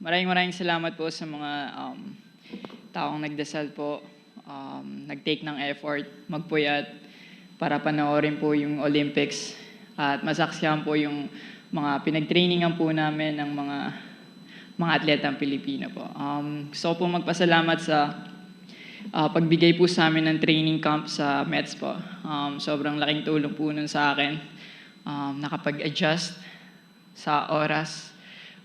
maraming maraming salamat po sa mga um, taong nagdasal po, um, nag-take ng effort, magpuyat para panoorin po yung Olympics at masaksihan po yung mga pinag-trainingan po namin ng mga mga atletang Pilipino po. Um, gusto po magpasalamat sa ah, pagbigay po sa amin ng training camp sa Mets po. Um, sobrang laking tulong po nun sa akin. Um, nakapag-adjust sa oras.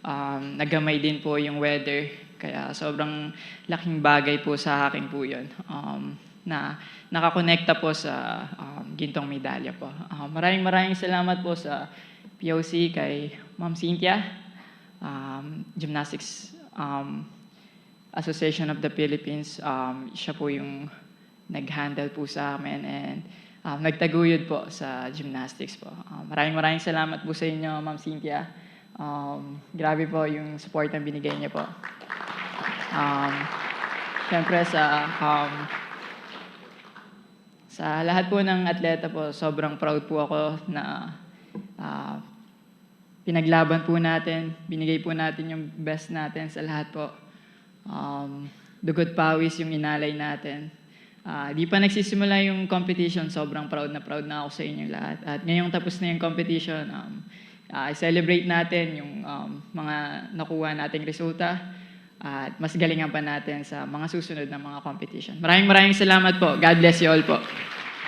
Um, nagamay din po yung weather. Kaya sobrang laking bagay po sa akin po yun. Um, na nakakonekta po sa um, gintong medalya po. Ah, maraming maraming salamat po sa POC kay Ma'am Cynthia, um, Gymnastics um, Association of the Philippines. Um, siya po yung nag-handle po sa amin and um, nagtaguyod po sa gymnastics po. Um, maraming maraming salamat po sa inyo, Ma'am Cynthia. Um, grabe po yung support na binigay niyo po. Um, Siyempre sa um, sa lahat po ng atleta po, sobrang proud po ako na ah, pinaglaban po natin, binigay po natin yung best natin sa lahat po. Um, dugot pawis yung inalay natin. Ah, di pa nagsisimula yung competition, sobrang proud na proud na ako sa inyo lahat. At ngayong tapos na yung competition, um, ah, i-celebrate natin yung um, mga nakuha nating resulta at mas galingan pa natin sa mga susunod na mga competition. Maraming maraming salamat po. God bless you all po.